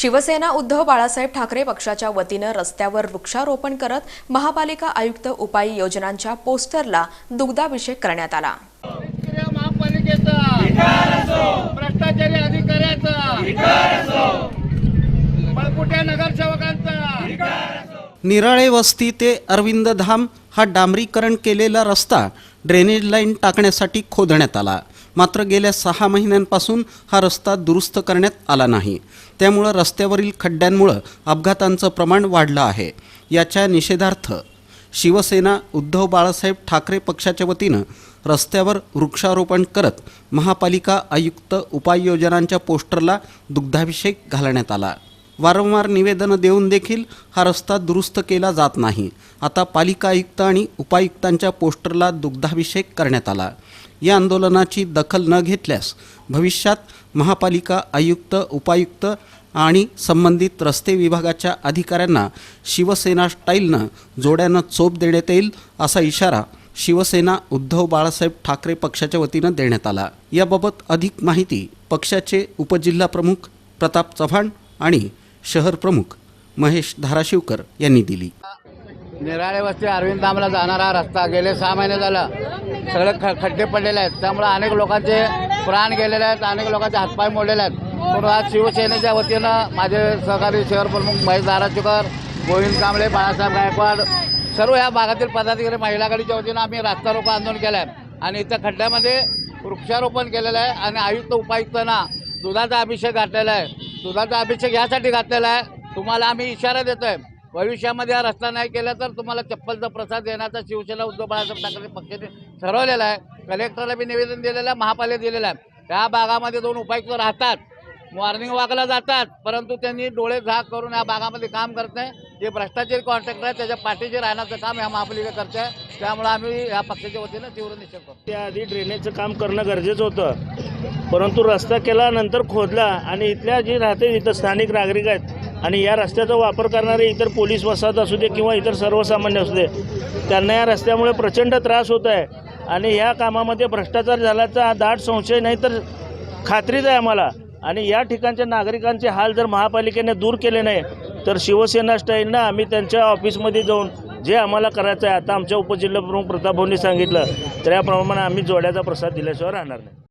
शिवसेना उद्धव बाळासाहेब ठाकरे पक्षाच्या वतीनं रस्त्यावर वृक्षारोपण करत महापालिका आयुक्त उपाय योजनांच्या पोस्टरला दुग्धाभिषेक करण्यात आला. भ्रष्टाचारी अधिकाऱ्याचा. निराळे वस्ती ते अरविंद धाम हा डांबरीकरण केलेला रस्ता ड्रेनेज लाईन टाकण्यासाठी खोदण्यात आला. मात्र गेल्या सहा महिन्यांपासून हा रस्ता दुरुस्त करण्यात आला नाही. त्यामुळं रस्त्यावरील खड्ड्यांमुळं अपघातांचं प्रमाण वाढलं आहे. याच्या निषेधार्थ शिवसेना उद्धव बाळासाहेब ठाकरे पक्षाच्या वतीनं रस्त्यावर वृक्षारोपण करत महापालिका आयुक्त उपाययोजनांच्या पोस्टरला दुग्धाभिषेक घालण्यात आला. वारंवार निवेदनं देऊन देखील हा रस्ता दुरुस्त केला जात नाही. आता पालिका आयुक्त आणि उपायुक्तांच्या पोस्टरला दुग्धाभिषेक करण्यात आला. या आंदोलनाची दखल न घेतल्यास भविष्यात महापालिका आयुक्त उपायुक्त आणि संबंधित रस्ते विभागाच्या अधिकाऱ्यांना शिवसेना स्टाईलनं जोड्यानं चोप देण्यात येईल असा इशारा शिवसेना उद्धव बाळासाहेब ठाकरे पक्षाच्या वतीनं देण्यात आला. याबाबत अधिक माहिती पक्षाचे उपजिल्हा प्रमुख प्रताप चव्हाण आणि शहर प्रमुख महेश धाराशिवकर यांनी दिली. निराळे वस्ती अरविंद धामला जाणारा रस्ता गेले सहा महिने झालं. सगळे ख खड्डे पडलेले आहेत. त्यामुळे अनेक लोकांचे प्राण गेलेले आहेत अनेक लोकांचे हातपाय मोडलेले आहेत. म्हणून आज शिवसेनेच्या वतीनं माझे सहकारी शहर प्रमुख महेश धाराशिवकर गोविंद कांबळे बाळासाहेब गायकवाड सर्व या भागातील पदाधिकारी महिला आघाडीच्या वतीनं आम्ही रास्ता रोको आंदोलन केलं आहे आणि इथं खड्ड्यामध्ये वृक्षारोपण केलेलं आहे. आणि आयुक्त उपायुक्तांना दुधाचा अभिषेक घातलेला आहे. दुधाचा अभिषेक यासाठी घातलेला आहे. तुम्हाला आम्ही इशारा देतोय. भविष्यामध्ये हा रस्ता नाही केला तर तुम्हाला चप्पलचा प्रसाद देण्याचा शिवसेना उद्धव बाळासाहेब ठाकरे पक्षाने ठरवलेला आहे. कलेक्टरला मी निवेदन दिलेलं आहे महापालिका दिलेलं आहे. त्या भागामध्ये दोन उपायुक्त राहतात. मॉर्निंग वॉकला जातात परंतु त्यांनी डोळे झाक करून या भागामध्ये काम करत नाही. जे भ्रष्टाचारी कॉन्ट्रॅक्टर आहे त्याच्या पाठीशी राहण्याचं काम ह्या महापालिका करते. आहे त्यामुळे आम्ही या पक्षाच्या वतीनं तीव्र निषेध करतो. त्याआधी ड्रेनेजचं काम करणं गरजेचं होतं. परंतु रस्ता केला नंतर खोदला आणि इथल्या जे राहते इथं स्थानिक नागरिक आहेत आणि या रस्त्याचा वापर करणारे इतर पोलीस वसाहत असू दे किंवा इतर सर्वसामान्य असू दे त्यांना या रस्त्यामुळे प्रचंड त्रास होत आहे. आणि या कामामध्ये भ्रष्टाचार झाल्याचा दाट संशय नाही तर खात्रीच आहे आम्हाला. आणि या ठिकाणच्या नागरिकांचे हाल जर महापालिकेने दूर केले नाही तर शिवसेना स्टाईलनं आम्ही त्यांच्या ऑफिसमध्ये जाऊन जे आम्हाला करायचं आहे आता आमच्या उपजिल्हाप्रमुख प्रमुख सांगितलं त्याप्रमाणे आम्ही जोड्याचा प्रसाद दिल्याशिवाय राहणार नाही.